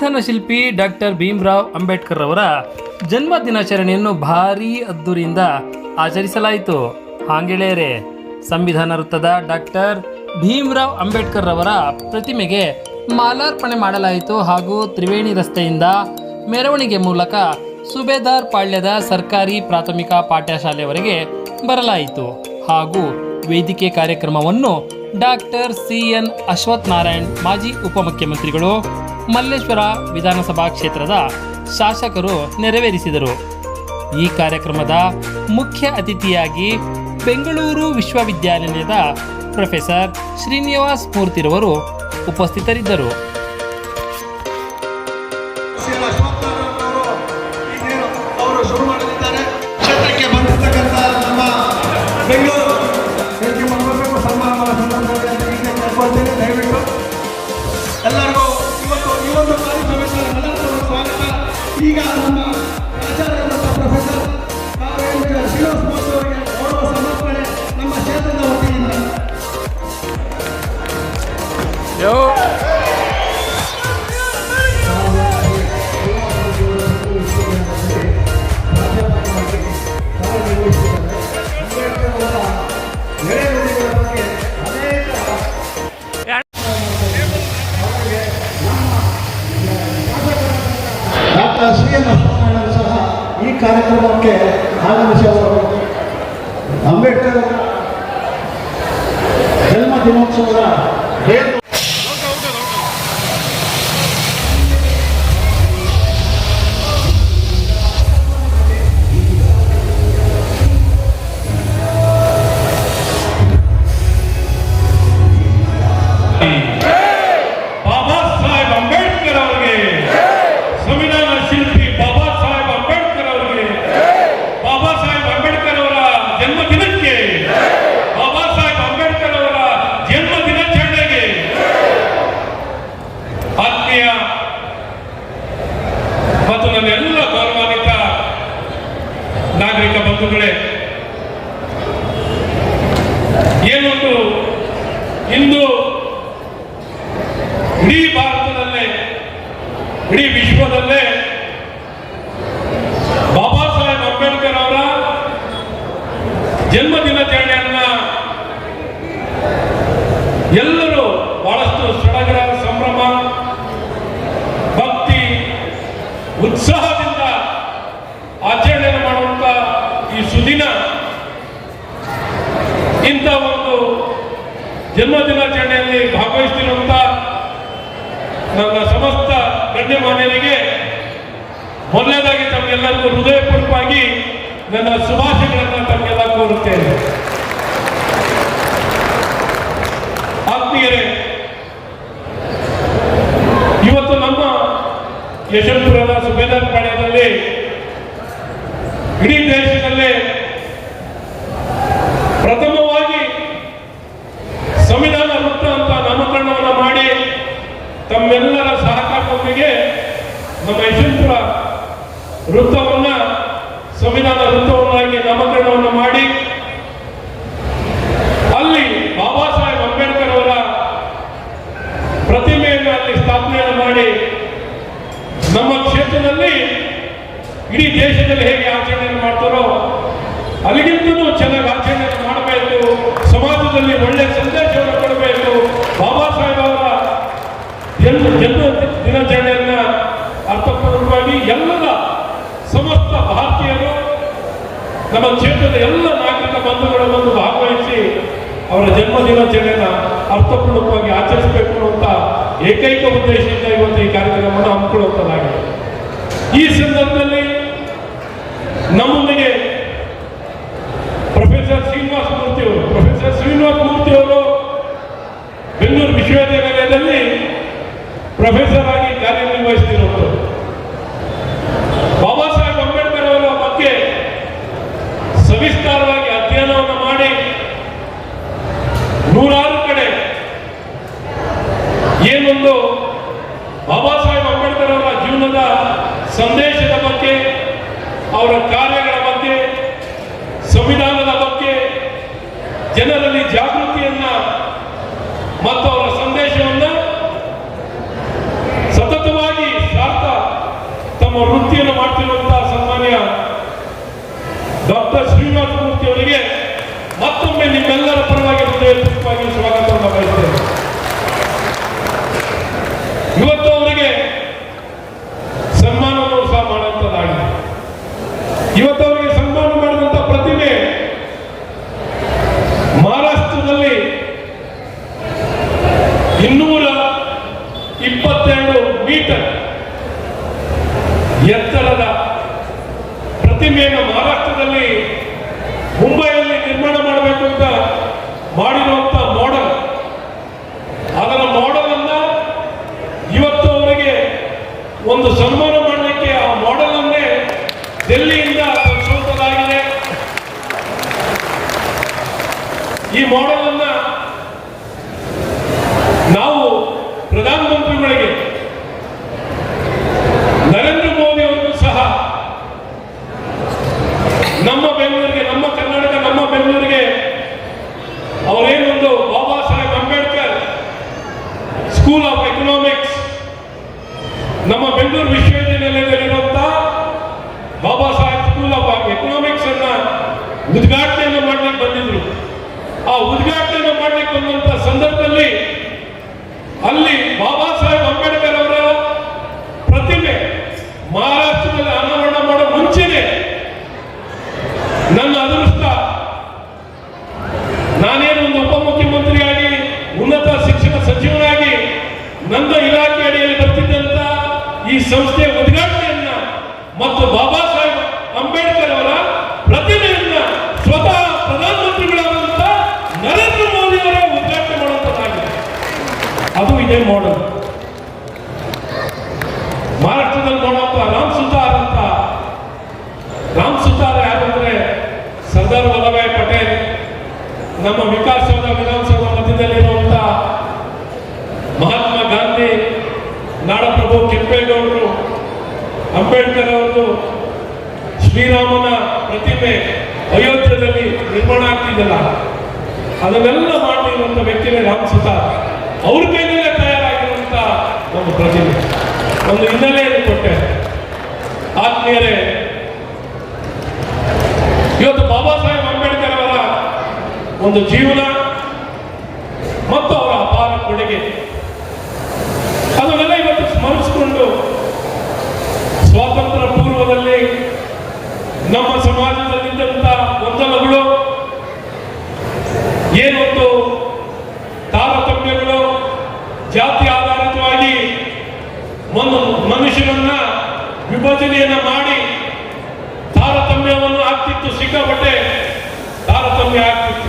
ಸಂವಿಧಾನ ಶಿಲ್ಪಿ ಡಾಕ್ಟರ್ ಭೀಮರಾವ್ ಅಂಬೇಡ್ಕರ್ ಅವರ ಜನ್ಮ ದಿನಾಚರಣೆಯನ್ನು ಭಾರೀ ಅದ್ದೂರಿಯಿಂದ ಆಚರಿಸಲಾಯಿತು. ಹಾಂಗೆಳೆಯರೆ, ಸಂವಿಧಾನ ವೃತ್ತದ ಡಾಕ್ಟರ್ ಭೀಮರಾವ್ ಅಂಬೇಡ್ಕರ್ ಅವರ ಪ್ರತಿಮೆಗೆ ಮಾಲಾರ್ಪಣೆ ಮಾಡಲಾಯಿತು ಹಾಗೂ ತ್ರಿವೇಣಿ ರಸ್ತೆಯಿಂದ ಮೆರವಣಿಗೆ ಮೂಲಕ ಸುಬೇದಾರ್ ಪಾಳ್ಯದ ಸರ್ಕಾರಿ ಪ್ರಾಥಮಿಕ ಪಾಠಶಾಲೆಯವರೆಗೆ ಬರಲಾಯಿತು ಹಾಗೂ ವೇದಿಕೆ ಕಾರ್ಯಕ್ರಮವನ್ನು doctor C N Ashwath Narayan ಮಾಜಿ ಉಪಮುಖ್ಯಮಂತ್ರಿಗಳು ಮಲ್ಲೇಶ್ವರ ವಿಧಾನಸಭಾ ಕ್ಷೇತ್ರದ ಶಾಸಕರು ನೆರವೇರಿಸಿದರು. ಈ ಕಾರ್ಯಕ್ರಮದ ಮುಖ್ಯ ಅತಿಥಿಯಾಗಿ ಬೆಂಗಳೂರು ವಿಶ್ವವಿದ್ಯಾನಿಲಯದ ಪ್ರೊಫೆಸರ್ ಶ್ರೀನಿವಾಸ್ ಮೂರ್ತಿರವರು ಉಪಸ್ಥಿತರಿದ್ದರು. ಶ್ರೀ ಕಾರ್ಯಕ್ರಮಕ್ಕೆ ಆಗಮಿಸಿ ಅವರು ಅಂಬೇಡ್ಕರ್ ಅವರ ಜನ್ಮ ದಿನೋತ್ಸವದ ಗಣ್ಯಮಾನ್ಯರಿಗೆ ಮೊದಲನೇದಾಗಿ ತಮಗೆಲ್ಲರಿಗೂ ಹೃದಯಪೂರ್ವಕವಾಗಿ ನನ್ನ ಶುಭಾಶಯಗಳನ್ನು ತಮಗೆಲ್ಲ ಕೋರುತ್ತೇನೆ. ಆತ್ಮೀಯರೇ, ಇವತ್ತು ನಮ್ಮ ಯಶವಂತಪುರದ ಸುಬೇದಾರ್ ಪಾಳ್ಯದಲ್ಲಿ ಇಡೀ ದೇಶದಲ್ಲೇ Руком ಕ್ಷೇತ್ರದ ಎಲ್ಲ ನಾಗರಿಕ ಬಂಧುಗಳ ಬಂದು ಭಾಗವಹಿಸಿ ಅವರ ಜನ್ಮ ದಿನಾಚರಣೆಯನ್ನು ಅರ್ಥಪೂರ್ಣವಾಗಿ ಆಚರಿಸಬೇಕು ಅಂತ ಏಕೈಕ ಉದ್ದೇಶದಿಂದ ಇವತ್ತು ಈ ಕಾರ್ಯಕ್ರಮವನ್ನು ಹಮ್ಮಿಕೊಳ್ಳುವಂತದ್ದಾಗಿದೆ ಈ ಸಂದರ್ಭದಲ್ಲಿ ನಮ್ಮೊಂದಿಗೆ ಪ್ರೊಫೆಸರ್ ಶ್ರೀನಿವಾಸ ಮೂರ್ತಿ ಅವರು, ಪ್ರೊಫೆಸರ್ ಶ್ರೀನಿವಾಸ ಮೂರ್ತಿ ಅವರು ಬೆಂಗಳೂರು ವಿಶ್ವವಿದ್ಯಾಲಯದಲ್ಲಿ ಪ್ರೊಫೆಸರ್ ಆಗಿ ಸಂದೇಶದ ಬಗ್ಗೆ, ಅವರ ಕಾರ್ಯಗಳ ಬಗ್ಗೆ, ಸಂವಿಧಾನದ ಬಗ್ಗೆ, ಜನರಲ್ಲಿ ಜಾಗೃತಿಯನ್ನ ಮತ್ತು ಅವರ ಸಂದೇಶವನ್ನ ಸತತವಾಗಿ ಸಾರ್ಥ ತಮ್ಮ ವೃತ್ತಿಯನ್ನು ಮಾಡ್ತಿರುವಂತಹ ಸನ್ಮಾನ್ಯ ಡಾಕ್ಟರ್ ಶ್ರೀನಿವಾಸ ಮೂರ್ತಿ ಅವರಿಗೆ ಮತ್ತೊಮ್ಮೆ ನಿಮ್ಮೆಲ್ಲರ ಪರವಾಗಿ ಹೃದಯಪೂರ್ವಕವಾಗಿ ಸ್ವಾಗತವನ್ನು ಬಯಸ್ತೇನೆ. ಇನ್ನೂರ ಇಪ್ಪತ್ತೆರಡು ಮೀಟರ್ ಎತ್ತರದ ಪ್ರತಿಮೆಯನ್ನು ಮಹಾರಾಷ್ಟ್ರದಲ್ಲಿ ಮುಂಬೈಯಲ್ಲಿ ನಿರ್ಮಾಣ ಮಾಡಬೇಕು ಅಂತ ಮಾಡಿರುವಂತ ಮಾಡೆಲ್ ಅದರ ಮಾಡೆಲ್ ಅನ್ನ ಇವತ್ತು ಅವರಿಗೆ ಒಂದು ಸನ್ಮಾನ ಮಾಡಲಿಕ್ಕೆ ಆ ಮಾಡೆಲ್ ಅನ್ನೇ ಡೆಲ್ಲಿಯಿಂದ ತರಿಸುವಂತದ್ದಾಗಿದೆ ಈ ಮಾಡೆಲ್ ಅನ್ನ ನಾವು ಪ್ರಧಾನಮಂತ್ರಿಗಳಿಗೆ ನರೇಂದ್ರ ಮೋದಿ ಅವರಿಗೂ ಸಹ ನಮ್ಮ ಬೆಂಗಳೂರಿಗೆ ನಮ್ಮ ಕರ್ನಾಟಕ ನಮ್ಮ ಬೆಂಗಳೂರಿಗೆ ಅವರೇನೊಂದು Baba Saheb Ambedkar school of economics ನಮ್ಮ Bengaluru ವಿಶ್ವವಿದ್ಯಾನಿಲಯದಲ್ಲಿರುವಂತಹ Baba Saheb school of economics ಅನ್ನ ಉದ್ಘಾಟನೆಯನ್ನು ಮಾಡ್ಲಿಕ್ಕೆ ಬಂದಿದ್ರು ಆ ಉದ್ಘಾಟನೆಯನ್ನು ಮಾಡ್ಲಿಕ್ಕೆ ಬಂದಂತ ಸಂದರ್ಭದಲ್ಲಿ ಅಲ್ಲಿ ಬಾಬಾ ಸಾಹೇಬ್ ಅಂಬೇಡ್ಕರ್ ಅವರ ಪ್ರತಿಮೆ ಮಹಾರಾಷ್ಟ್ರದಲ್ಲಿ ಅನಾವರಣ ಮಾಡೋ ಮುಂಚೆನೆ ನನ್ನ ಅದೃಷ್ಟ ನಾನೇನು ಒಂದು ಉಪಮುಖ್ಯಮಂತ್ರಿಯಾಗಿ ಉನ್ನತ ಶಿಕ್ಷಣ ಸಚಿವನಾಗಿ ನನ್ನ ಇಲಾಖೆ ಅಡಿಯಲ್ಲಿ ಬರ್ತಿದ್ದಂತ ಈ ಸಂಸ್ಥೆಯ ಉದ್ಘಾಟನೆಯನ್ನ ಮತ್ತು ಬಾಬಾ ಸಾಹೇಬ್ ಅಂಬೇಡ್ಕರ್ ಅವರ ಪ್ರತಿಮೆಯನ್ನ ಸ್ವತಃ ಪ್ರಧಾನಮಂತ್ರಿಗಳಾದಂತ ನರೇಂದ್ರ ಮೋದಿ ಅವರ ಉದ್ಘಾಟನೆ ಮಾಡುವಂತದ್ದಾಗಿದೆ. ಅದು ಇದೇ ಮಾಡಲ್ ಮಹಾರಾಷ್ಟ್ರದಲ್ಲಿ ನೋಡುವಂತ ರಾಮ್ ಸುತಾರ್ ಅಂತ. ರಾಮ್ ಸುತಾರ್ ಯಾರಂದ್ರೆ ಸರ್ದಾರ್ ವಲ್ಲಭಾಯ್ ಪಟೇಲ್, ನಮ್ಮ ವಿಕಾಸಸೌಧ ಕೆಂಪೇಗೌಡರು ಅಂಬೇಡ್ಕರ್ ಅವರು ಶ್ರೀರಾಮನ ಪ್ರತಿಮೆ ಅಯೋಧ್ಯದಲ್ಲಿ ನಿರ್ಮಾಣ ಆಗ್ತಿದ್ದಲ್ಲ ಅದನ್ನೆಲ್ಲ ಮಾಡಿರುವಂತ ವ್ಯಕ್ತಿನೇ ರಾಮ್ ಸುತಾರ್ ಅವ್ರ ಕೈನಲ್ಲೇ ತಯಾರಾಗಿರುವಂತ ಒಂದು ಪ್ರತಿಮೆ. ಒಂದು ಹಿನ್ನೆಲೆಯನ್ನು ಕೊಟ್ಟೆ ಆತ್ಮೀಯರೇ, ಇವತ್ತು ಬಾಬಾ ಸಾಹೇಬ್ ಅಂಬೇಡ್ಕರ್ ಅವರ ಒಂದು ಜೀವನ ಮತ್ತು ಅವರ ಅಪಾರ ಕೊಡುಗೆ ಅದನ್ನೆಲ್ಲ ಇವತ್ತು ಸ್ಮರಿಸಿಕೊಂಡು ಸ್ವಾತಂತ್ರ್ಯ ಪೂರ್ವದಲ್ಲಿ ನಮ್ಮ ಸಮಾಜದಲ್ಲಿದ್ದಂಥ ಗೊಂದಲಗಳು ಏನೊಂದು ತಾರತಮ್ಯಗಳು, ಜಾತಿ ಆಧಾರಿತವಾಗಿ ಮನುಷ್ಯರನ್ನ ವಿಭಜನೆಯನ್ನ ಮಾಡಿ ತಾರತಮ್ಯವನ್ನು ಆಗ್ತಿತ್ತು, ಸಿಕ್ಕಾಪಟ್ಟೆ ತಾರತಮ್ಯ ಆಗ್ತಿತ್ತು.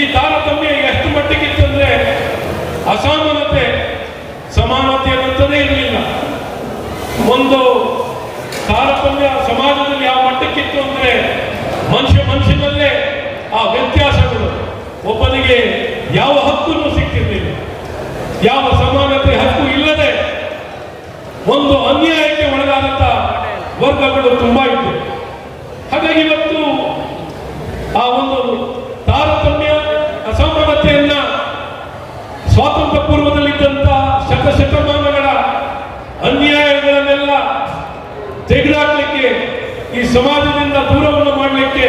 ಈ ತಾರತಮ್ಯ ಎಷ್ಟು ಮಟ್ಟಿಗಿತ್ತು ಅಂದ್ರೆ ಅಸಮಾನತೆ ಸಮಾನತೆ ಅನ್ನುತ್ತದೆ ಇರಲಿಲ್ಲ ಒಂದು ತಾರತಮ್ಯ ಸಮಾಜದಲ್ಲಿ ಯಾವ ಮಟ್ಟಕ್ಕಿತ್ತು ಅಂದ್ರೆ ಮನುಷ್ಯ ಮನುಷ್ಯನಲ್ಲೇ ಆ ವ್ಯತ್ಯಾಸಗಳು. ಒಬ್ಬನಿಗೆ ಯಾವ ಹಕ್ಕನ್ನು ಸಿಕ್ಕಿರಲಿಲ್ಲ ಯಾವ ಸಮಾನತೆ ಹಕ್ಕು ಇಲ್ಲದೆ ಒಂದು ಅನ್ಯಾಯಕ್ಕೆ ಒಳಗಾದಂತ ವರ್ಗಗಳು ತುಂಬಾ ಇತ್ತು. ಹಾಗಾಗಿ ಇವತ್ತು ಆ ಒಂದು ತಾರತಮ್ಯ ಸಮಾಜದಿಂದ ದೂರವನ್ನು ಮಾಡಲಿಕ್ಕೆ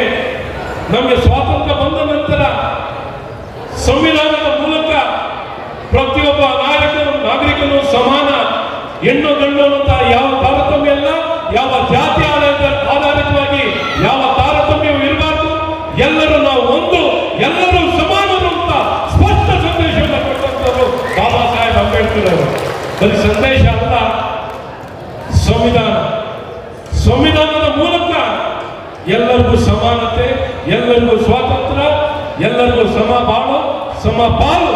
ನಮಗೆ ಸ್ವಾತಂತ್ರ್ಯ ಬಂದ ನಂತರ ಸಂವಿಧಾನದ ಮೂಲಕ ಪ್ರತಿಯೊಬ್ಬ ನಾಗರಿಕನು ನಾಗರಿಕನು ಸಮಾನ ಹೆಣ್ಣು ಗಂಡು ಅನ್ನುವಂತಹ ಯಾವ ತಾರತಮ್ಯ ಇಲ್ಲ, ಯಾವ ಜಾತಿ ಆಧಾರಿತ ಆಧಾರಿತವಾಗಿ ಯಾವ ತಾರತಮ್ಯವೂ ಇರಬಾರ್ದು. ಎಲ್ಲರೂ ನಾವು ಒಂದು, ಎಲ್ಲರೂ ಸಮಾನರು ಅಂತ ಸ್ಪಷ್ಟ ಸಂದೇಶವನ್ನು ಕೊಟ್ಟಂತವರು ಬಾಬಾ ಸಾಹೇಬ್ ಅಂಬೇಡ್ಕರ್ ಅವರು. ಸಂದೇಶ ಅಲ್ಲ, ಸಂವಿಧಾನ ಸಂವಿಧಾನದ ಮೂಲಕ ಎಲ್ಲರಿಗೂ ಸಮಾನತೆ ಎಲ್ಲರಿಗೂ ಸ್ವಾತಂತ್ರ್ಯ, ಎಲ್ಲರಿಗೂ ಸಮ ಬಾಳು ಸಮ ಪಾಲು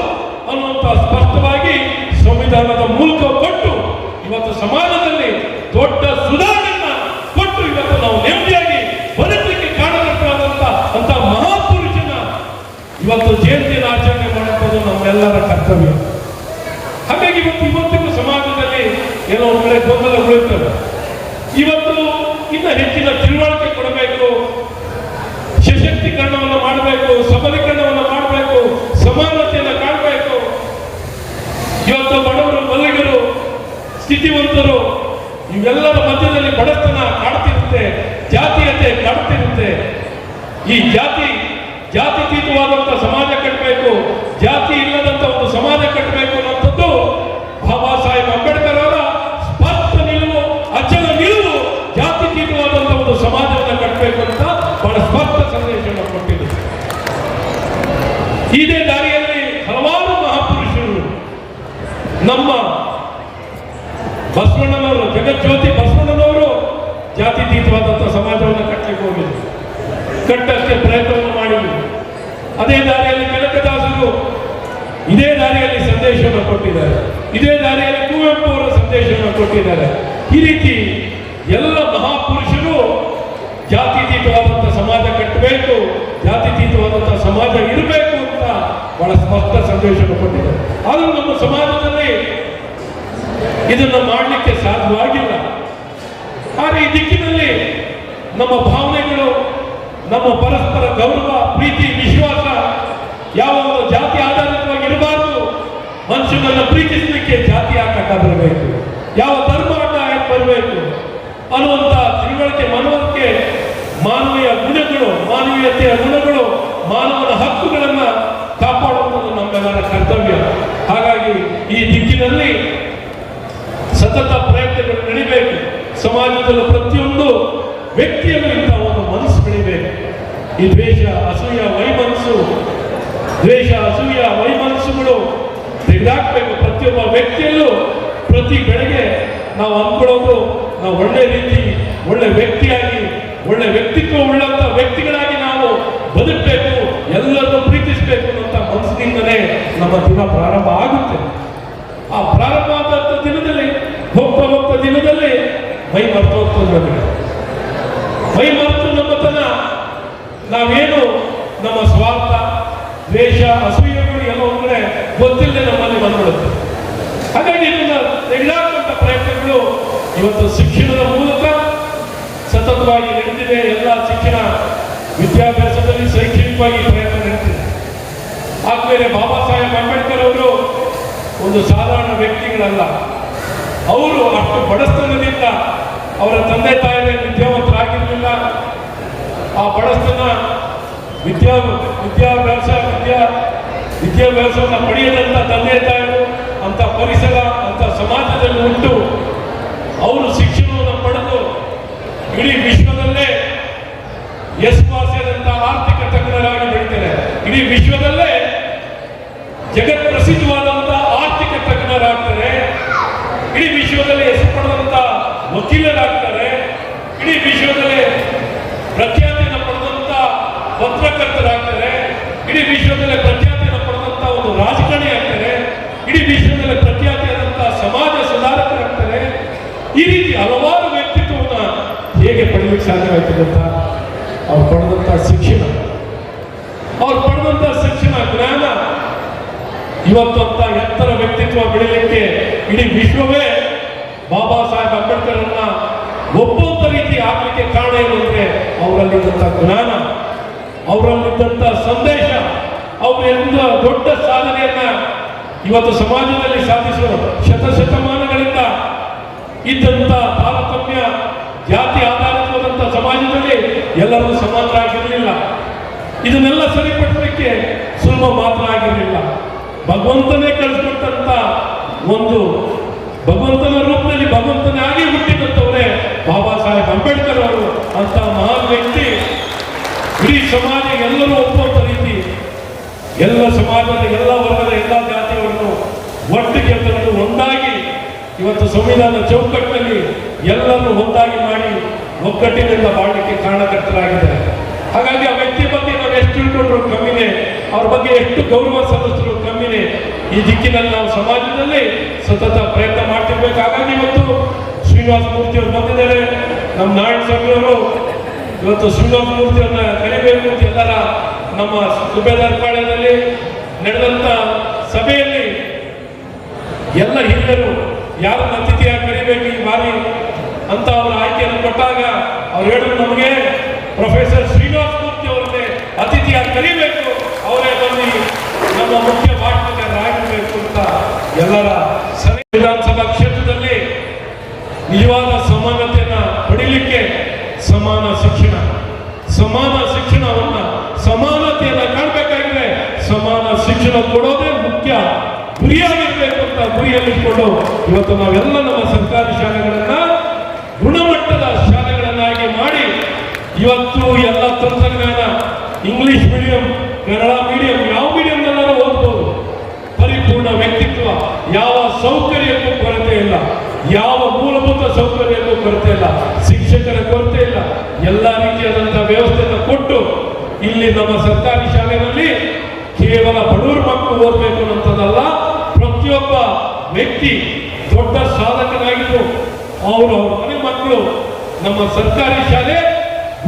ಅನ್ನುವಂತ ಸ್ಪಷ್ಟವಾಗಿ ಸಂವಿಧಾನದ ಮೂಲಕ ಕೊಟ್ಟು ಇವತ್ತು ಸಮಾಜದಲ್ಲಿ ದೊಡ್ಡ ಸುಧಾರಣೆಯನ್ನ ಕೊಟ್ಟು ಇವತ್ತು ನಾವು ನೆಮ್ಮದಿಯಾಗಿ ಬದುಕಲಿಕ್ಕೆ ಕಾರಣಕರ್ತರಾದಂತ ಅಂತ ಮಹಾಪುರುಷನ ಇವತ್ತು ಜಯಂತಿಯನ್ನು ಆಚರಣೆ ಮಾಡುವುದು ನಮ್ಮೆಲ್ಲರ ಕರ್ತವ್ಯ. ಹಾಗಾಗಿ ಇವತ್ತು ಇವತ್ತಿಗೂ ಸಮಾಜದಲ್ಲಿ ಏನೋ ಒಂದು ಕಡೆ ಗೊಂದಲಗಳು ಎಲ್ಲರ ಮಧ್ಯದಲ್ಲಿ ಬಡತನ ಕಾಡ್ತಿರುತ್ತೆ ಜಾತೀಯತೆ ಕಾಡ್ತಿರುತ್ತೆ. ಈ ಜಾತಿ ಕಟ್ಟಕ್ಕೆ ಪ್ರಯತ್ನವನ್ನು ಮಾಡಿದರು. ಅದೇ ದಾರಿಯಲ್ಲಿ ಕನಕದಾಸರು ಇದೇ ದಾರಿಯಲ್ಲಿ ಸಂದೇಶವನ್ನು ಕೊಟ್ಟಿದ್ದಾರೆ. ಇದೇ ದಾರಿಯಲ್ಲಿ ಕುವೆಂಪು ಅವರ ಸಂದೇಶವನ್ನು ಕೊಟ್ಟಿದ್ದಾರೆ. ಈ ರೀತಿ ಎಲ್ಲ ಮಹಾಪುರುಷರು ಜಾತಿತೀತವಾದಂಥ ಸಮಾಜ ಕಟ್ಟಬೇಕು ಜಾತಿತೀತವಾದಂಥ ಸಮಾಜ ಇರಬೇಕು ಅಂತ ಬಹಳ ಸ್ಪಷ್ಟ ಸಂದೇಶವನ್ನು ಕೊಟ್ಟಿದ್ದಾರೆ. ಆದರೂ ನಮ್ಮ ಸಮಾಜದಲ್ಲಿ ಇದನ್ನು ಮಾಡಲಿಕ್ಕೆ ಸಾಧ್ಯವಾಗಿಲ್ಲ. ಆದರೆ ಈ ದಿಕ್ಕಿನಲ್ಲಿ ನಮ್ಮ ಭಾವನೆಗಳು ನಮ್ಮ ಪರಸ್ಪರ ಗೌರವ, ಪ್ರೀತಿ, ವಿಶ್ವಾಸ ಯಾವ ಜಾತಿ ಆಧಾರಿತವಾಗಿ ಇರಬಾರದು, ಮನುಷ್ಯನನ್ನು ಪ್ರೀತಿಸಲಿಕ್ಕೆ ಜಾತಿ ಆಕಟ ಬರಬೇಕು. ಯಾವ ಧರ್ಮ ಅಡ್ಡ ಬರಬೇಕು ಅನ್ನುವಂಥ ತಿಳುವಳಿಕೆ, ಮನವರಿಕೆ, ಮಾನವೀಯ ಗುಣಗಳು, ಮಾನವೀಯತೆಯ ಗುಣಗಳು, ಮಾನವನ ಹಕ್ಕುಗಳನ್ನು ಕಾಪಾಡುವುದು ನಮ್ಮೆಲ್ಲರ ಕರ್ತವ್ಯ. ಹಾಗಾಗಿ ಈ ದಿಕ್ಕಿನಲ್ಲಿ ಸತತ ಪ್ರಯತ್ನಗಳು ನಡಿಬೇಕು. ಸಮಾಜದಲ್ಲಿ ಪ್ರತಿಯೊಂದು ವ್ಯಕ್ತಿಯಲ್ಲೂ ಒಂದು ಮನಸ್ಸು ಬೆಳಿಬೇಕು. ಈ ದ್ವೇಷ, ಅಸೂಯ ವೈಮನಸ್ಸು ದ್ವೇಷ, ಅಸೂಯ ವೈಮನಸ್ಸುಗಳು ತೆಗೆದಾಕ್ಬೇಕು ಪ್ರತಿಯೊಬ್ಬ ವ್ಯಕ್ತಿಯಲ್ಲೂ. ಪ್ರತಿ ಬೆಳಗ್ಗೆ ನಾವು ಅಂದ್ಕೊಳ್ಳೋದು ನಾವು ಒಳ್ಳೆ ರೀತಿ, ಒಳ್ಳೆ ವ್ಯಕ್ತಿಯಾಗಿ, ಒಳ್ಳೆ ವ್ಯಕ್ತಿತ್ವ ಉಳ್ಳಂತ ವ್ಯಕ್ತಿಗಳಾಗಿ ನಾವು ಬದುಕಬೇಕು, ಎಲ್ಲರನ್ನೂ ಪ್ರೀತಿಸಬೇಕು ಅನ್ನೋಂಥ ಮನಸ್ಸಿನಿಂದಲೇ ನಮ್ಮ ದಿನ ಪ್ರಾರಂಭ ಆಗುತ್ತೆ. ಆ ಪ್ರಾರಂಭ ಆದಂಥ ದಿನದಲ್ಲಿ, ಹೋಗ್ತಾ ಹೋಗ್ತಾ ದಿನದಲ್ಲಿ ಮೈ ಮರ್ತೋಗ್ತದೆ ನಮಗೆ ಮೈ ಮರೆತು ನಮ್ಮತನ ನಾವೇನು ನಮ್ಮ ಸ್ವಾರ್ಥ, ದ್ವೇಷ, ಅಸೂಯೆಗಳು ಎಲ್ಲ ಕಡೆ ಗೊತ್ತಿಲ್ಲದೆ ನಮ್ಮಲ್ಲಿ ಬಂದ್ಬಿಡುತ್ತೆ. ಹಾಗಾಗಿ ಇದನ್ನ ತೆಗೆದಾಕುವಂಥ ಪ್ರಯತ್ನಗಳು ಇವತ್ತು ಶಿಕ್ಷಣದ ಮೂಲಕ ಸತತವಾಗಿ ನಡೆದಿದೆ. ಎಲ್ಲ ಶಿಕ್ಷಣ ವಿದ್ಯಾಭ್ಯಾಸದಲ್ಲಿ ಶೈಕ್ಷಣಿಕವಾಗಿ ಪ್ರಯತ್ನ ನಡೆದಿದೆ. ಆದ್ಮೇಲೆ ಬಾಬಾ ಸಾಹೇಬ್ ಅಂಬೇಡ್ಕರ್ ಅವರು ಒಂದು ಸಾಧಾರಣ ವ್ಯಕ್ತಿಗಳಲ್ಲ. ಅವರು ಅಷ್ಟು ಬಡಸ್ತನದಿಂದ ಅವರ ತಂದೆ ತಾಯಿಗೆ ವಿದ್ಯಾವಂತರಾಗಿರಲಿಲ್ಲ. ಆ ಬಡಸ್ತನ ವಿದ್ಯಾ ವಿದ್ಯಾಭ್ಯಾಸ, ವಿದ್ಯಾ ವಿದ್ಯಾಭ್ಯಾಸವನ್ನು ಪಡೆಯದಂಥ ತಂದೆ ತಾಯಿಗಳು ಅಂಥ ಪರಿಸರ ಅಂತ ಸಮಾಜದಲ್ಲಿ ಉಂಟು ಅವರು ಶಿಕ್ಷಣವನ್ನು ಪಡೆದು ಇಡೀ ವಿಶ್ವದಲ್ಲೇ ಯಶಸ್ವಾಸಿಯಾದಂಥ ಆರ್ಥಿಕ ತಜ್ಞರಾಗಿ ಬೆಳಿತಾರೆ ಇಡೀ ವಿಶ್ವದಲ್ಲೇ ಜಗತ್ ಪ್ರಸಿದ್ಧವಾದಂಥ ಆರ್ಥಿಕ ತಜ್ಞರಾಗ್ತಾರೆ ಇಡೀ ವಿಶ್ವದಲ್ಲಿ ಹೆಸರು ಪಡೆದಂಥ ವಕೀಲರಾಗ್ತಾರೆ. ಇಡೀ ವಿಶ್ವದಲ್ಲೇ ಪ್ರಖ್ಯಾತಿಯನ್ನು ಪಡೆದಂತ ಪತ್ರಕರ್ತರಾಗ್ತಾರೆ. ಇಡೀ ವಿಶ್ವದಲ್ಲಿ ಪ್ರಖ್ಯಾತಿಯನ್ನು ಪಡೆದಂತ ಒಂದು ರಾಜಕಾರಣಿ ಆಗ್ತಾರೆ. ಇಡೀ ವಿಶ್ವದಲ್ಲಿ ಪ್ರಖ್ಯಾತಿಯಾದಂಥ ಸಮಾಜ ಸುಧಾರಕರಾಗ್ತಾರೆ. ಈ ರೀತಿ ಹಲವಾರು ವ್ಯಕ್ತಿತ್ವವನ್ನು ಹೇಗೆ ಪಡೆಯಲಿಕ್ಕೆ ಸಾಧ್ಯವಾಯ್ತು ಗೊತ್ತಾ? ಅವ್ರು ಶಿಕ್ಷಣ. ಅವ್ರು ಪಡೆದಂಥ ಶಿಕ್ಷಣ, ಜ್ಞಾನ. ಇವತ್ತು ಅಂತ ಎತ್ತರ ವ್ಯಕ್ತಿತ್ವ ಬೆಳೀಲಿಕ್ಕೆ ಇಡೀ ವಿಶ್ವವೇ ಬಾಬಾ ಸಾಹೇಬ್ ಅಂಬೇಡ್ಕರ್ ಒಬ್ಬೊಂದ ರೀತಿ ಆಗಲಿಕ್ಕೆ ಕಾರಣ ಏನು ಅಂದ್ರೆ ಅವರಲ್ಲಿದ್ದಂಥ ಜ್ಞಾನ, ಅವರಲ್ಲಿದ್ದಂಥ ಸಂದೇಶ ಅವರಿಂದ ದೊಡ್ಡ ಸಾಧನೆಯನ್ನ ಇವತ್ತು ಸಮಾಜದಲ್ಲಿ ಸಾಧಿಸುವ ಶತಶತಮಾನಗಳಿಂದ ಇದ್ದಂಥ ತಾರತಮ್ಯ, ಜಾತಿ ಆಧಾರಿತವಾದಂಥ ಸಮಾಜದಲ್ಲಿ ಎಲ್ಲರೂ ಸಮಾನರಾಗಿರಲಿಲ್ಲ. ಇದನ್ನೆಲ್ಲ ಸರಿಪಡಿಸಲಿಕ್ಕೆ ಸುಲಭ ಮಾತ್ರ ಆಗಿರಲಿಲ್ಲ. ಭಗವಂತನೇ ಕಳಿಸ್ಕೊಟ್ಟಂತ ಒಂದು ಭಗವಂತನ ರೂಪದಲ್ಲಿ ಭಗವಂತನೇ ಆಗಿ ಹುಟ್ಟಿದಂಥವರೇ ಬಾಬಾ ಸಾಹೇಬ್ ಅಂಬೇಡ್ಕರ್ ಅವರು ಅಂತ ಮಹಾನ್ ವ್ಯಕ್ತಿ. ಇಡೀ ಸಮಾಜ ಎಲ್ಲರೂ ಒಪ್ಪುವಂಥ ರೀತಿ ಎಲ್ಲ ಸಮಾಜದ ಎಲ್ಲ ವರ್ಗದ ಎಲ್ಲ ಜಾತಿಯವರನ್ನು ಒಟ್ಟಿಗೆ ತಂದು ಒಂದಾಗಿ ಇವತ್ತು ಸಂವಿಧಾನ ಚೌಕಟ್ಟಿನಲ್ಲಿ ಎಲ್ಲರನ್ನು ಒಂದಾಗಿ ಮಾಡಿ ಒಗ್ಗಟ್ಟಿನಿಂದ ಬಾಳಲಿಕ್ಕೆ ಕಾರಣಕರ್ತರಾಗಿದ್ದಾರೆ. ಹಾಗಾಗಿ ಆ ವ್ಯಕ್ತಿ ಬಗ್ಗೆ ನಾವು ಎಷ್ಟು ತಿಳ್ಕೊಂಡ್ರು ಕಮ್ಮಿನೇ, ಅವ್ರ ಬಗ್ಗೆ ಎಷ್ಟು ಗೌರವ ಸಲ್ಲಿಸಿದ್ರು ಕಮ್ಮಿನೇ, ಈ ದಿಕ್ಕಿನಲ್ಲಿ ನಾವು ಸಮಾಜದಲ್ಲಿ ಸತತ ಪ್ರಯತ್ನ ಮಾಡ್ತಿರ್ಬೇಕು ಹಾಗಾಗಿ ಶ್ರೀನಿವಾಸ ಮೂರ್ತಿ ಅವರು ಬಂದಿದ್ದಾರೆ ನಮ್ಮ ನಾರಾಯಣ ಸ್ವಾಮಿಯವರು ಇವತ್ತು ಶ್ರೀನಿವಾಸ ಮೂರ್ತಿಯನ್ನ ಕರಿಬೇಕು ಅಂತ ಎಲ್ಲರ ನಮ್ಮ ಸುಬೇದಾರ್ ಪಾಳ್ಯದಲ್ಲಿ ನಡೆದಂತ ಸಭೆಯಲ್ಲಿ ಎಲ್ಲ ಹಿರಿಯರು ಯಾರು ಅತಿಥಿಯಾಗಿ ಕರಿಬೇಕು ಈ ಬಾರಿ ಅಂತ ಅವರ ಆಯ್ಕೆಯನ್ನು ಕೊಟ್ಟಾಗ ಅವ್ರು ಹೇಳಿದ್ರು ನಮಗೆ ಪ್ರೊಫೆಸರ್ ಶ್ರೀನಿವಾಸ ಮೂರ್ತಿ ಅವರಿಗೆ ಅತಿಥಿಯಾಗಿ ಕರಿಬೇಕು, ಅವರೇ ಬಂದು ನಮ್ಮ ಮುಖ್ಯ ಭಾಷಣಕಾರರಾಗಿರ್ಬೇಕು ಅಂತ ಎಲ್ಲರ ಸರಿ ವಿಧಾನಸಭಾ ಕ್ಷೇತ್ರದಲ್ಲಿ ನಿಜವಾದ ಸಮಾನತೆಯನ್ನ ಪಡಿಲಿಕ್ಕೆ ಸಮಾನ ಶಿಕ್ಷಣ, ಸಮಾನ ಶಿಕ್ಷಣವನ್ನ ಸಮಾನತೆಯನ್ನ ಕಾಣಬೇಕಾಗಿದೆ ಸಮಾನ ಶಿಕ್ಷಣ ಕೊಡೋದೇ ಮುಖ್ಯ. ಗುರಿಯಾಗಿರ್ಬೇಕು ಅಂತ ಗುರಿಯಲ್ಲಿಟ್ಕೊಂಡು ಇವತ್ತು ನಾವೆಲ್ಲ ನಮ್ಮ ಸರ್ಕಾರಿ ಶಾಲೆಗಳನ್ನ ಗುಣಮಟ್ಟದ ಶಾಲೆಗಳನ್ನಾಗಿ ಮಾಡಿ ಇವತ್ತು ಎಲ್ಲ ತಂತ್ರಜ್ಞಾನ, ಇಂಗ್ಲಿಷ್ ಮೀಡಿಯಂ ಕನ್ನಡ ಮೀಡಿಯಂ ಯಾವ ಮೀಡಿಯಂನಲ್ಲಾದ್ರೂ ಓದ್ಬೋದು. ಪರಿಪೂರ್ಣ ವ್ಯಕ್ತಿತ್ವ, ಯಾವ ಸೌಕರ್ಯಕ್ಕೂ ಕೊರತೆ ಇಲ್ಲ. ಯಾವ ಮೂಲಭೂತ ಸೌಕರ್ಯಕ್ಕೂ ಕೊರತೆ ಇಲ್ಲ. ಶಿಕ್ಷಕರ ಕೊರತೆ ಇಲ್ಲ. ಎಲ್ಲ ರೀತಿಯಾದಂತಹ ವ್ಯವಸ್ಥೆಯನ್ನು ಕೊಟ್ಟು ಇಲ್ಲಿ ನಮ್ಮ ಸರ್ಕಾರಿ ಶಾಲೆಗಳಲ್ಲಿ ಕೇವಲ ಬಡೂರು ಮಕ್ಕಳು ಓದಬೇಕು ಅನ್ನೋಂಥದ್ದಲ್ಲ ಪ್ರತಿಯೊಬ್ಬ ವ್ಯಕ್ತಿ ದೊಡ್ಡ ಸಾಧಕನಾಗಿದ್ದು ಅವರು ಅವ್ರ ಮನೆ ಮಕ್ಕಳು ನಮ್ಮ ಸರ್ಕಾರಿ ಶಾಲೆ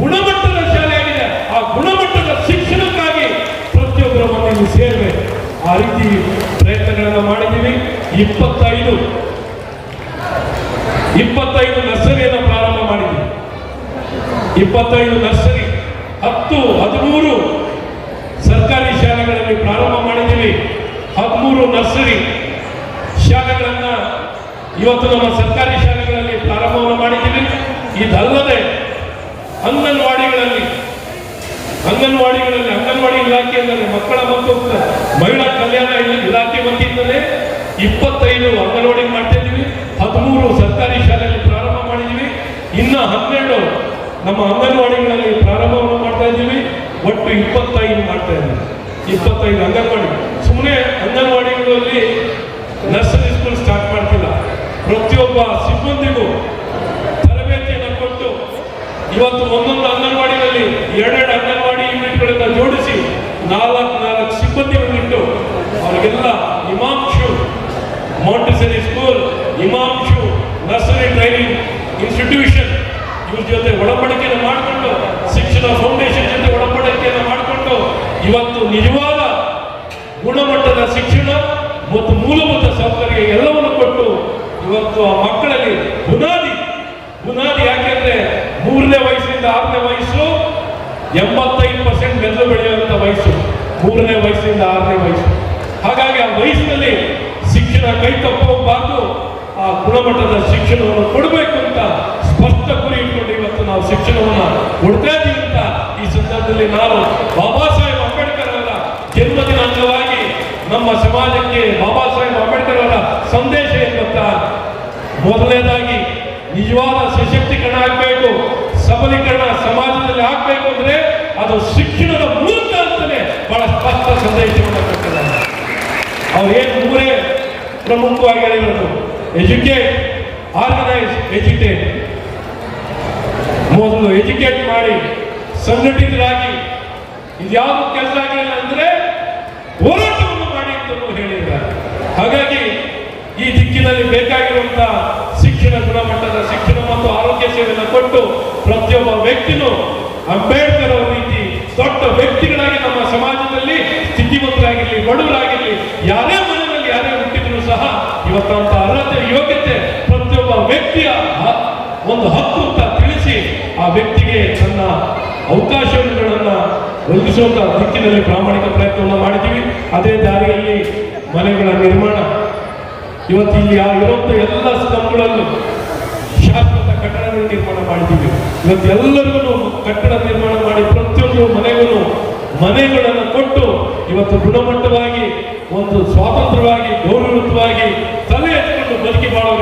ಗುಣಮಟ್ಟದ ಶಾಲೆ ಆಗಿದೆ ಆ ಗುಣಮಟ್ಟದ ಶಿಕ್ಷಣಕ್ಕಾಗಿ ಪ್ರತಿಯೊಬ್ಬರ ಮನೆಯಲ್ಲಿ ಸೇರಬೇಕು. ಆ ರೀತಿ ಪ್ರಯತ್ನಗಳನ್ನು ಮಾಡಿದ್ದೀವಿ. ಇಪ್ಪತ್ತೈದು ಇಪ್ಪತ್ತೈದು ನರ್ಸರಿಯನ್ನು ಪ್ರಾರಂಭ ಮಾಡಿದ್ವಿ. ಇಪ್ಪತ್ತೈದು ನರ್ಸರಿ, ಹತ್ತು, ಹದಿಮೂರು ಸರ್ಕಾರಿ ಶಾಲೆಗಳಲ್ಲಿ ಪ್ರಾರಂಭ ಮಾಡಿದ್ದೀವಿ. ಹದಿಮೂರು ನರ್ಸರಿ ಶಾಲೆಗಳನ್ನ ಇವತ್ತು ನಮ್ಮ ಸರ್ಕಾರಿ ಶಾಲೆಗಳಲ್ಲಿ ಪ್ರಾರಂಭವನ್ನು ಮಾಡಿದ್ದೀವಿ. ಇದಲ್ಲದೆ ಅಂಗನವಾಡಿಗಳಲ್ಲಿ ಅಂಗನವಾಡಿಗಳಲ್ಲಿ, ಅಂಗನವಾಡಿ ಇಲಾಖೆಯಿಂದಲೇ ಮಕ್ಕಳ ಮತ್ತು ಮಹಿಳಾ ಕಲ್ಯಾಣ ಇಲ- ಇಲಾಖೆ ವತಿಯಿಂದಲೇ ಇಪ್ಪತ್ತೈದು ಅಂಗನವಾಡಿ ಮಾಡ್ತಾ ಇದ್ದೀವಿ. ಹದಿಮೂರು ಸರ್ಕಾರಿ ಶಾಲೆಯಲ್ಲಿ ಪ್ರಾರಂಭ ಮಾಡಿದ್ದೀವಿ. ಇನ್ನ ಹನ್ನೆರಡು ನಮ್ಮ ಅಂಗನವಾಡಿಗಳಲ್ಲಿ ಪ್ರಾರಂಭವನ್ನು ಮಾಡ್ತಾ ಇದ್ದೀವಿ. ಒಟ್ಟು ಇಪ್ಪತ್ತೈದು ಮಾಡ್ತಾ ಇದ್ದೀವಿ. ಇಪ್ಪತ್ತೈದು ಅಂಗನವಾಡಿ. ಸುಮ್ಮನೆ ಅಂಗನವಾಡಿಗಳಲ್ಲಿ ನರ್ಸರಿ ಸ್ಕೂಲ್ ಸ್ಟಾರ್ಟ್ ಮಾಡ್ತಿಲ್ಲ. ಪ್ರತಿಯೊಬ್ಬ ಸಿಬ್ಬಂದಿಗೂ ತರಬೇತಿಯನ್ನು ಕೊಟ್ಟು ಇವತ್ತು ಒಂದೊಂದು ಅಂಗನವಾಡಿಗಳಲ್ಲಿ ಎರಡೆರಡು ಅಂಗನವಾಡಿ ಯೂನಿಟ್ಗಳನ್ನು ಜೋಡಿಸಿ ನಾಲ್ಕು ನಾಲ್ಕು ಸಿಬ್ಬಂದಿಗಳನ್ನಿಟ್ಟು ಅವರಿಗೆಲ್ಲ Himanshu Montessori school Himanshu nursery training institution ಇವ್ರ ಜೊತೆ ಒಡಂಬಡಿಕೆಯನ್ನು ಮಾಡಿಕೊಂಡು, ಶಿಕ್ಷಣ ಫೌಂಡೇಶನ್ ಜೊತೆ ಒಡಂಬಡಿಕೆಯನ್ನು ಮಾಡಿಕೊಂಡು, ಇವತ್ತು ನಿಜವಾದ ಗುಣಮಟ್ಟದ ಶಿಕ್ಷಣ ಮತ್ತು ಮೂಲಭೂತ ಸೌಕರ್ಯ ಎಲ್ಲವನ್ನು ಕೊಟ್ಟು ಇವತ್ತು ಆ ಮಕ್ಕಳಲ್ಲಿ ಬುನಾದಿ. ಬುನಾದಿ ಯಾಕೆಂದ್ರೆ ಮೂರನೇ ವಯಸ್ಸಿಂದ ಆರನೇ ವಯಸ್ಸು ಎಂಬತ್ತೈದು ಪರ್ಸೆಂಟ್ ಬೆಲ್ಲ ಬೆಳೆಯುವಂತ ವಯಸ್ಸು. ಮೂರನೇ ವಯಸ್ಸಿಂದ ಆರನೇ ವಯಸ್ಸು. ಹಾಗಾಗಿ ಆ ವಯಸ್ಸಿನಲ್ಲಿ ಕೈ ತಪ್ಪಬಾರ್ದು ಆ ಗುಣಮಟ್ಟದ ಶಿಕ್ಷಣವನ್ನು ಕೊಡಬೇಕು ಅಂತ ಸ್ಪಷ್ಟ ಗುರಿ ಇಟ್ಕೊಂಡು ಇವತ್ತು ನಾವು ಶಿಕ್ಷಣವನ್ನು ಕೊಡ್ತಾ ಇದ್ದೀವಿ ಅಂತ ಈ ಸಂದರ್ಭದಲ್ಲಿ ನಾವು ಬಾಬಾ ಸಾಹೇಬ್ ಅಂಬೇಡ್ಕರ್ ಅವರ ಜನ್ಮದಿನ ಅಂಗವಾಗಿ ನಮ್ಮ ಸಮಾಜಕ್ಕೆ ಬಾಬಾ ಸಾಹೇಬ್ ಅಂಬೇಡ್ಕರ್ ಅವರ ಸಂದೇಶ ಏನಂತ ಮೊದಲನೇದಾಗಿ ನಿಜವಾದ ಸಶಕ್ತೀಕರಣ ಆಗಬೇಕು, ಸಬಲೀಕರಣ ಸಮಾಜದಲ್ಲಿ ಆಗಬೇಕು ಅಂದ್ರೆ ಅದು ಶಿಕ್ಷಣದ ಮೂಲಕ ಅಂತಲೇ ಬಹಳ ಸ್ಪಷ್ಟ ಸಂದೇಶವನ್ನು ಕೊಟ್ಟಿದ್ದಾರೆ. ಅವ್ರು ಏನು ಮೂರೇ ಪ್ರಮುಖವಾಗಿ ಹೇಳಿರೋದು ಎಜುಕೇಟ್ ಆರ್ಗನೈಸ್ ಎಜುಕೇಟ್ ಮೊದಲು ಎಜುಕೇಟ್ ಮಾಡಿ ಸಂಘಟಿತರಾಗಿ ಇದ್ಯಾವ ಕೆಲಸ ಆಗಲಿಲ್ಲ ಅಂದ್ರೆ ಹೋರಾಟವನ್ನು ಮಾಡಿ ಅಂತ ಹೇಳಿದ್ದಾರೆ. ಹಾಗಾಗಿ ಈ ದಿಕ್ಕಿನಲ್ಲಿ ಬೇಕಾಗಿರುವಂತ ಶಿಕ್ಷಣ ಗುಣಮಟ್ಟದ ಶಿಕ್ಷಣ ಮತ್ತು ಆರೋಗ್ಯ ಸೇವೆಯನ್ನು ಕೊಟ್ಟು ಪ್ರತಿಯೊಬ್ಬ ವ್ಯಕ್ತಿನೂ ಅಂಬೇಡ್ಕರ್ ರೀತಿ ದೊಡ್ಡ ವ್ಯಕ್ತಿಗಳಾಗಿ ನಮ್ಮ ಸಮಾಜದಲ್ಲಿ ಸ್ಥಿತಿವಂತರಾಗಿರ್ಲಿ ಬಡವರಾಗಿರ್ಲಿ ಯಾರೇ ಮನೆಯಲ್ಲಿ ಯಾರೇ ಹುಟ್ಟಿದ್ರು ಸಹ ಇವತ್ತಂತ ಅರ್ಹತೆ, ಯೋಗ್ಯತೆ ಪ್ರತಿಯೊಬ್ಬ ವ್ಯಕ್ತಿಯ ಒಂದು ಹಕ್ಕು ಅಂತ ತಿಳಿಸಿ ಆ ವ್ಯಕ್ತಿಗೆ ತನ್ನ ಅವಕಾಶಗಳನ್ನ ಒದಗಿಸುವಂತ ದಿಕ್ಕಿನಲ್ಲಿ ಪ್ರಾಮಾಣಿಕ ಪ್ರಯತ್ನವನ್ನು ಮಾಡಿದ್ದೀವಿ. ಅದೇ ದಾರಿಯಲ್ಲಿ ಮನೆಗಳ ನಿರ್ಮಾಣ. ಇವತ್ತು ಇಲ್ಲಿ ಆ ಇರುವಂತ ಎಲ್ಲ ಸ್ತಂಭಗಳಲ್ಲೂ ಶಾಶ್ವತ ಕಟ್ಟಡಗಳ ನಿರ್ಮಾಣ ಮಾಡಿದ್ದೀವಿ. ಇವತ್ತು ಎಲ್ಲರಿಗೂ ಕಟ್ಟಡ ನಿರ್ಮಾಣ ಮಾಡಿ ಪ್ರತಿಯೊಂದು ಮನೆಗೂ ಮನೆಗಳನ್ನು ಕೊಟ್ಟು ಇವತ್ತು ಗುಣಮಟ್ಟವಾಗಿ ಒಂದು ಸ್ವಾತಂತ್ರ್ಯವಾಗಿ ಗೌರವಯುತವಾಗಿ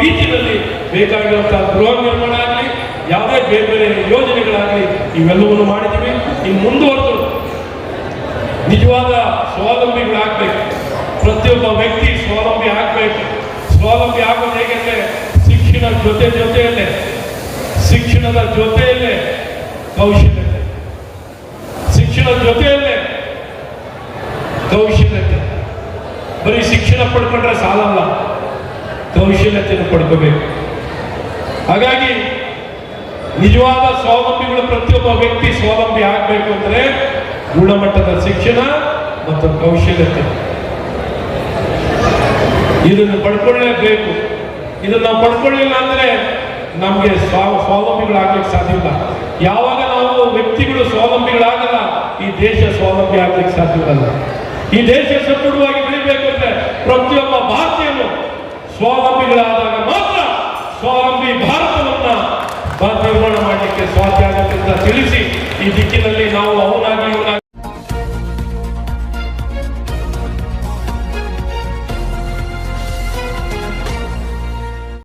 ರೀತಿಯಲ್ಲಿ ಬೇಕಾಗಿರುವಂತಹ ಗೃಹ ನಿರ್ಮಾಣ ಆಗಲಿ, ಯಾವುದೇ ಬೇರೆ ಬೇರೆ ಯೋಜನೆಗಳಾಗಲಿ ಇವೆಲ್ಲವನ್ನು ಮಾಡಿದ್ದೀವಿ. ಇನ್ನು ಮುಂದುವರೆದು ನಿಜವಾದ ಸ್ವಾವಲಂಬಿಗಳಾಗಬೇಕು. ಪ್ರತಿಯೊಬ್ಬ ವ್ಯಕ್ತಿ ಸ್ವಾವಲಂಬಿ ಆಗಬೇಕು. ಸ್ವಾವಲಂಬಿ ಆಗೋದು ಹೇಗೆಂದ್ರೆ ಶಿಕ್ಷಣ ಜೊತೆ ಜೊತೆಯಲ್ಲೇ, ಶಿಕ್ಷಣದ ಜೊತೆಯಲ್ಲೇ ಕೌಶಲ್ಯತೆ. ಶಿಕ್ಷಣ ಜೊತೆಯಲ್ಲೇ ಕೌಶಲ್ಯತೆ. ಬರೀ ಶಿಕ್ಷಣ ಪಡ್ಕೊಂಡ್ರೆ ಸಾಲಲ್ಲ. ಕೌಶಲ್ಯತೆಯನ್ನು ಪಡ್ಕೋಬೇಕು. ಹಾಗಾಗಿ ನಿಜವಾದ ಸ್ವಾವಲಂಬಿಗಳು ಪ್ರತಿಯೊಬ್ಬ ವ್ಯಕ್ತಿ ಸ್ವಾವಲಂಬಿ ಆಗಬೇಕು ಅಂದ್ರೆ ಗುಣಮಟ್ಟದ ಶಿಕ್ಷಣ ಮತ್ತು ಕೌಶಲ್ಯತೆ. ಇದನ್ನು ಪಡ್ಕೊಳ್ಳೇಬೇಕು. ಇದನ್ನು ನಾವು ಪಡ್ಕೊಳ್ಳಿಲ್ಲ ಅಂದ್ರೆ ನಮಗೆ ಸ್ವಾವ ಸ್ವಾವಲಂಬಿಗಳಾಗ್ಲಿಕ್ಕೆ ಸಾಧ್ಯ ಇಲ್ಲ. ಯಾವಾಗ ನಾವು ವ್ಯಕ್ತಿಗಳು ಸ್ವಾವಲಂಬಿಗಳಾಗಲ್ಲ, ಈ ದೇಶ ಸ್ವಾವಲಂಬಿ ಆಗ್ಲಿಕ್ಕೆ ಸಾಧ್ಯವಿಲ್ಲ ಈ ದೇಶ ಸದೃಢವಾಗಿ ಬೆಳಿಬೇಕು ಅಂದ್ರೆ ಪ್ರತಿಯೊಬ್ಬ ಭಾರತೀಯನು ಸ್ವಾವಲಂಬಿಗಳಾದಾಗ ಮಾತ್ರ ಸ್ವಾವಲಂಬಿ ಭಾರತವನ್ನ ನಿರ್ಮಾಣ ಮಾಡಲಿಕ್ಕೆ ಸಾಧ್ಯ ಆಗುತ್ತೆ ಅಂತ ತಿಳಿಸಿ ಈ ದಿಕ್ಕಿನಲ್ಲಿ ನಾವು ಅವನಾಗಿ